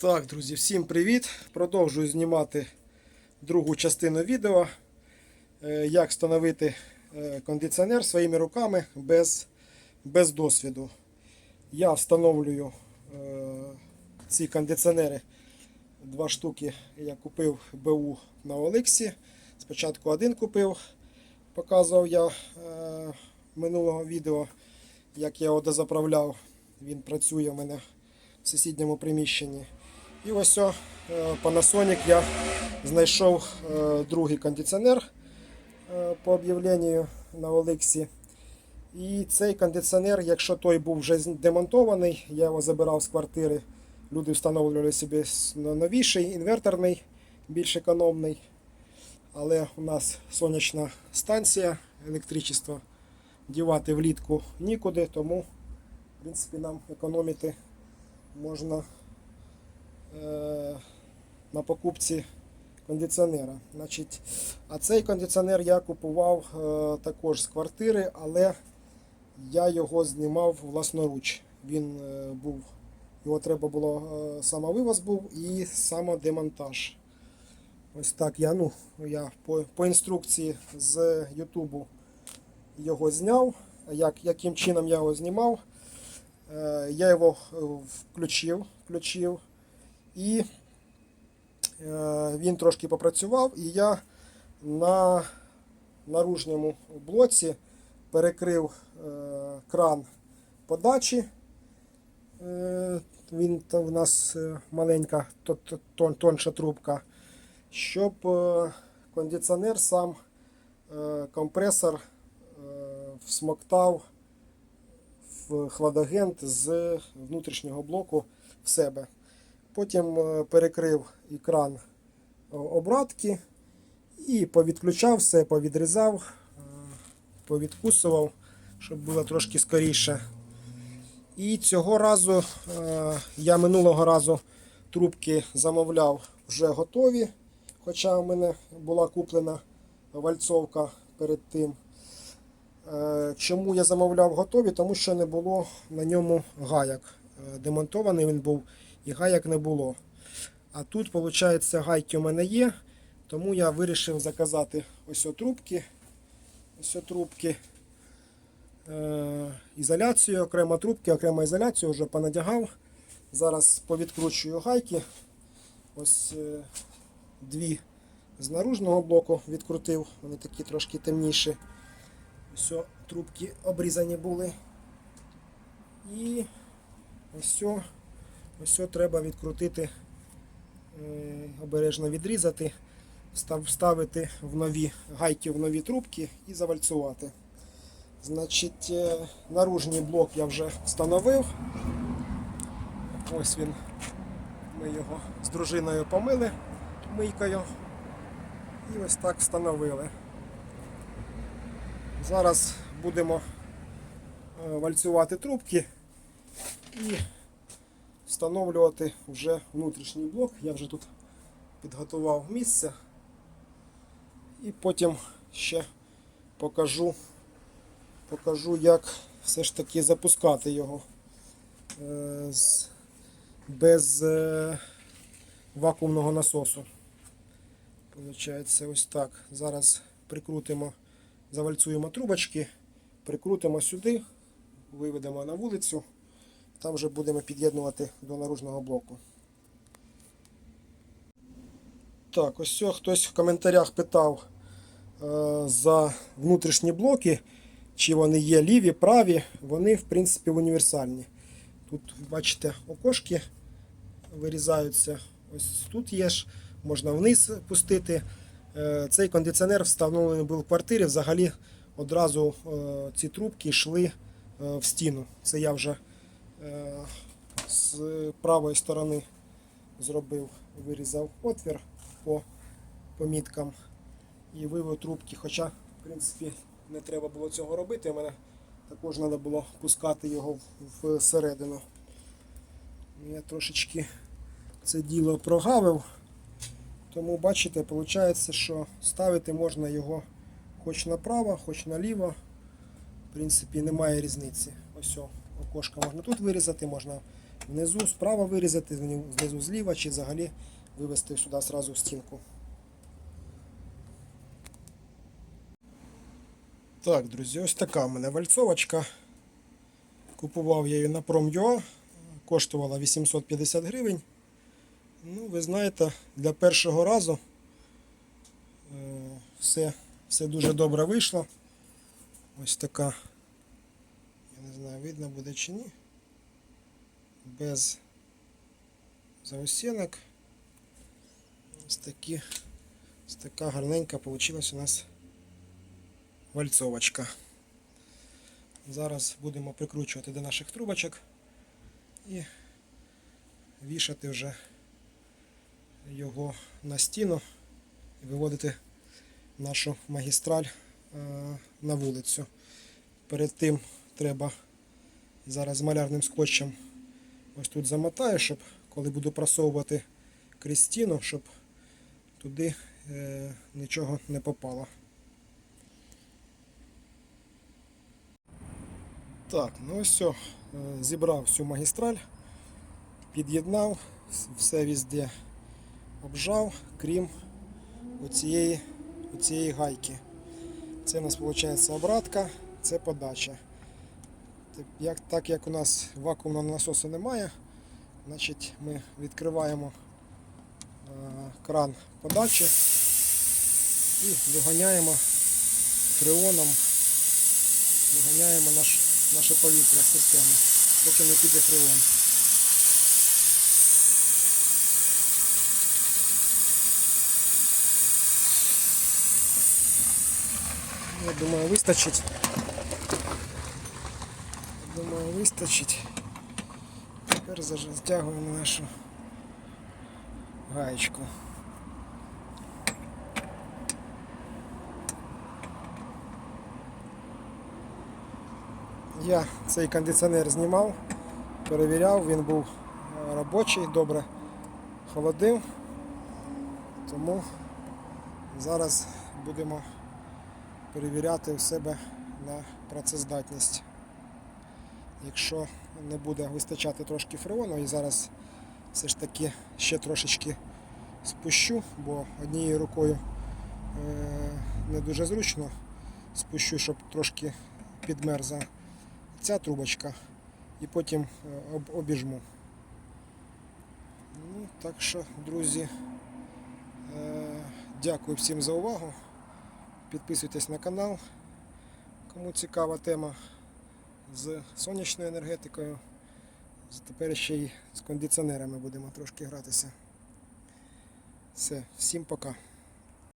Так, друзі, всім привіт! Продовжую знімати другу частину відео, е, як встановити е, кондиціонер своїми руками без, без досвіду. Я встановлюю е, ці кондиціонери. Два штуки я купив БУ на Олексі. Спочатку один купив, показував я минулого відео, як я його дозаправляв. Він працює в мене в сусідньому приміщенні. І ось о, е, Panasonic я знайшов е, другий кондиціонер е, по об'явленню на Олексі. І цей кондиціонер, якщо той був вже демонтований, я його забирав з квартири. Люди встановлювали собі новіший, інверторний, більш економний. Але у нас сонячна станція, електричество дівати влітку нікуди, тому в принципі нам економити можна на покупці кондиціонера. Значить, а цей кондиціонер я купував е, також з квартири, але я його знімав власноруч. Він е, був, його треба було, е, самовивоз був і самодемонтаж. Ось так я, ну, я по, по інструкції з Ютубу його зняв. Як, яким чином я його знімав? Е, Я його е, включив, включив і е, він трошки попрацював, і я на наружньому блоці перекрив е, кран подачі. Е, Він там в нас маленька то- то- тон, тонша трубка, щоб кондиціонер сам компресор всмоктав в хладагент з внутрішнього блоку в себе. Потім е, перекрив екран е, обратки і повідключав все, повідрізав, е, повідкусував, щоб було трошки скоріше. І цього разу я минулого разу трубки замовляв вже готові, хоча в мене була куплена вальцовка перед тим. Чому я замовляв готові? Тому що не було на ньому гаяк. Демонтований він був і гаяк не було. А тут, виходить, гайки у мене є, тому я вирішив заказати ось трубки. Ось трубки. Е, Ізоляцію, окремо трубки, окремо ізоляцію вже понадягав. Зараз повідкручую гайки. Ось е, дві з наружного блоку відкрутив, вони такі трошки темніші. Все, трубки обрізані були. І ось, ось о треба відкрутити, е, обережно відрізати, вставити в нові гайки в нові трубки і завальцювати. Значить, е, наружній блок я вже встановив. Ось він. Ми його з дружиною помили мийкою. І ось так встановили. Зараз будемо е, вальцювати трубки і встановлювати вже внутрішній блок. Я вже тут підготував місце. І потім ще покажу, покажу як все ж таки запускати його е, без е, вакуумного насосу. Получається ось так. Зараз прикрутимо, завальцюємо трубочки, прикрутимо сюди, виведемо на вулицю. Там вже будемо під'єднувати до наружного блоку. Так, ось цього хтось в коментарях питав е, за внутрішні блоки, чи вони є ліві, праві. Вони, в принципі, універсальні. Тут, бачите, окошки вирізаються. Ось тут є ж, можна вниз пустити. Е, Цей кондиціонер встановлений був в квартирі. Взагалі одразу е, ці трубки йшли е, в стіну. Це я вже з правої сторони зробив, вирізав отвір по поміткам і вивів трубки. Хоча, в принципі, не треба було цього робити. Мене також треба було пускати його всередину. Я трошечки це діло прогавив. Тому бачите, виходить, що ставити можна його хоч направо, хоч наліво. В принципі, немає різниці. Ось о, окошко можна тут вирізати, можна внизу справа вирізати, знизу зліва, чи взагалі вивести сюди сразу в стінку. Так, друзі, ось така в мене вальцовочка. Купував я її на Prom.ua, коштувала 850 гривень. Ну, ви знаєте, для першого разу е, все, все дуже добре вийшло. Ось така, знаю, видно буде чи ні. Без заосінок. Ось ось така гарненька вийшла у нас вальцовочка. Зараз будемо прикручувати до наших трубочок і вішати вже його на стіну і виводити нашу магістраль е, на вулицю. Перед тим треба зараз малярним скотчем ось тут замотаю, щоб коли буду просовувати крізь стіну, щоб туди е, нічого не попало. Так, ну ось все. Е, Зібрав всю магістраль, під'єднав, все везде обжав, крім оцієї, оцієї гайки. Це у нас виходить обратка, це подача. Як, так як у нас вакуумного насосу немає, значить ми відкриваємо е, кран подачі і виганяємо фреоном, виганяємо наш, наше повітря системи, поки не піде фреон. Я думаю, вистачить. Думаю, вистачить. Тепер стягуємо нашу гаєчку. Я цей кондиціонер знімав, перевіряв, він був е, робочий, добре холодив. Тому зараз будемо перевіряти у себе на працездатність. Якщо не буде вистачати трошки фреону, і зараз все ж таки ще трошечки спущу, бо однією рукою е, не дуже зручно спущу, щоб трошки підмерзла ця трубочка і потім е, обіжму. Ну, так що, друзі, е, дякую всім за увагу. Підписуйтесь на канал, кому цікава тема з сонячною енергетикою. Тепер ще й з кондиціонерами будемо трошки гратися. Все, всім пока.